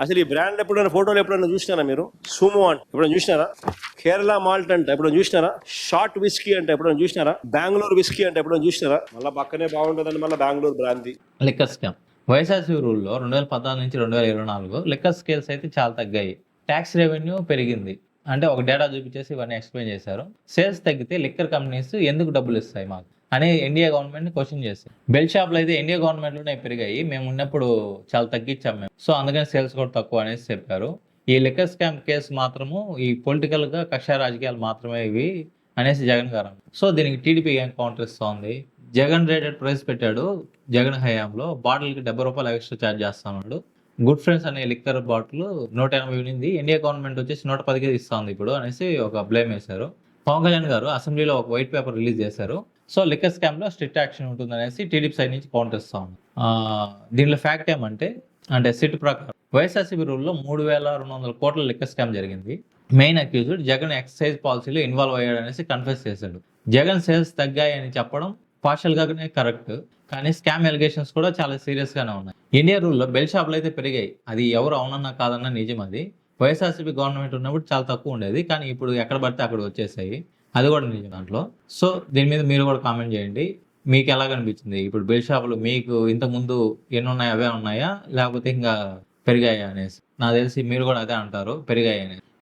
అసలు ఈ బ్రాండ్ ఎప్పుడైనా ఫోటోలు ఎప్పుడైనా చూసినారా మీరు? సుమో అంట. ఎప్పుడైనా చూసినారా? కేరళ మాల్ట్ అంటే. ఎప్పుడైనా చూసినారా? షార్ట్ విస్కీ అంటే. ఎప్పుడైనా చూసినారా? బెంగళూరు విస్కీ అంటే. ఎప్పుడైనా చూసినారా? మళ్ళీ పక్కనే బాగుంటుందని మళ్ళీ బెంగళూరు బ్రాంతి లెక్క స్కామ్ వైఎస్ఆర్సీ రూల్లో రెండు వేల పద్నాలుగు నుంచి రెండు వేల ఇరవై నాలుగు లెక్క స్కేల్స్ అయితే చాలా తగ్గాయి. ట్యాక్స్ రెవెన్యూ పెరిగింది. అంటే ఒక డేటా చూపించేసి ఇవన్నీ ఎక్స్ప్లెయిన్ చేశారు. సేల్స్ తగ్గితే లిక్కర్ కంపెనీస్ ఎందుకు డబ్బులు ఇస్తాయి మాకు? అని ఇండియా గవర్నమెంట్ క్వశ్చన్ చేస్తారు బెల్ షాప్లు అయితే ఇండియా గవర్నమెంట్లోనే పెరిగాయి. మేము ఉన్నప్పుడు చాలా తగ్గించాం మేము. సో అందుకని సేల్స్ కూడా తక్కువ అనేసి చెప్పారు. ఈ లిక్కర్ స్కామ్ కేసు మాత్రము ఈ పొలిటికల్గా కక్ష రాజకీయాలు మాత్రమే ఇవి అనేసి జగన్ గారు సో దీనికి టీడీపీ ఏం కౌంటర్ ఇస్తోంది? జగన్ రేటెడ్ ప్రైస్ పెట్టాడు జగన్ హయాంలో. బాటిల్కి డెబ్బై రూపాయలు ఎక్స్ట్రా ఛార్జ్ చేస్తున్నాడు. గుడ్ ఫ్రెండ్స్ అనే లిక్కర్ బాటిల్ నూట ఎనభై ఉన్నింది. ఇండియా గవర్నమెంట్ వచ్చేసి నూట పదికి ఇస్తుంది ఇప్పుడు అనేసి ఒక బ్లేమ్ వేశారు. పవన్ కళ్యాణ్ గారు అసెంబ్లీలో ఒక వైట్ పేపర్ రిలీజ్ చేశారు. సో లిక్కర్ స్కామ్లో స్ట్రిక్ట్ యాక్షన్ ఉంటుంది అనేసి టీడీపీ సైడ్ నుంచి కౌంటర్ ఇస్తా దీనిలో ఫ్యాక్ట్ ఏమంటే అంటే సిట్ ప్రకారం వైఎస్ఆర్సీబీ రూల్లో మూడు వేల రెండు వందల కోట్ల లిక్కర్ స్కామ్ జరిగింది. మెయిన్ అక్యూజ్డ్ జగన్ ఎక్సైజ్ పాలసీలో ఇన్వాల్వ్ అయ్యాడు అనేసి కన్ఫెస్ చేశాడు. జగన్ సేల్స్ తగ్గాయని చెప్పడం పార్షల్ గానే కరెక్ట్ కానీ స్కామ్ ఎలిగేషన్స్ కూడా చాలా సీరియస్ గానే ఉన్నాయి. ఇండియా రూల్లో బెల్ షాపులు అయితే పెరిగాయి. అది ఎవరు అవునన్నా కాదన్నా నిజం అది. వైఎస్ఆర్సీపీ గవర్నమెంట్ ఉన్నప్పుడు చాలా తక్కువ ఉండేది కానీ ఇప్పుడు ఎక్కడ పడితే అక్కడ వచ్చేసాయి. అది కూడా నిజం దాంట్లో. సో దీని మీద మీరు కూడా కామెంట్ చేయండి. మీకు ఎలా కనిపించింది ఇప్పుడు బిల్ షాపులు మీకు ఇంతకు ముందు ఎన్ని ఉన్నాయో అవే ఉన్నాయా? లేకపోతే ఇంకా పెరిగాయా అనేసి? నాకు తెలిసి మీరు కూడా అదే అంటారు పెరిగాయి అనేసి.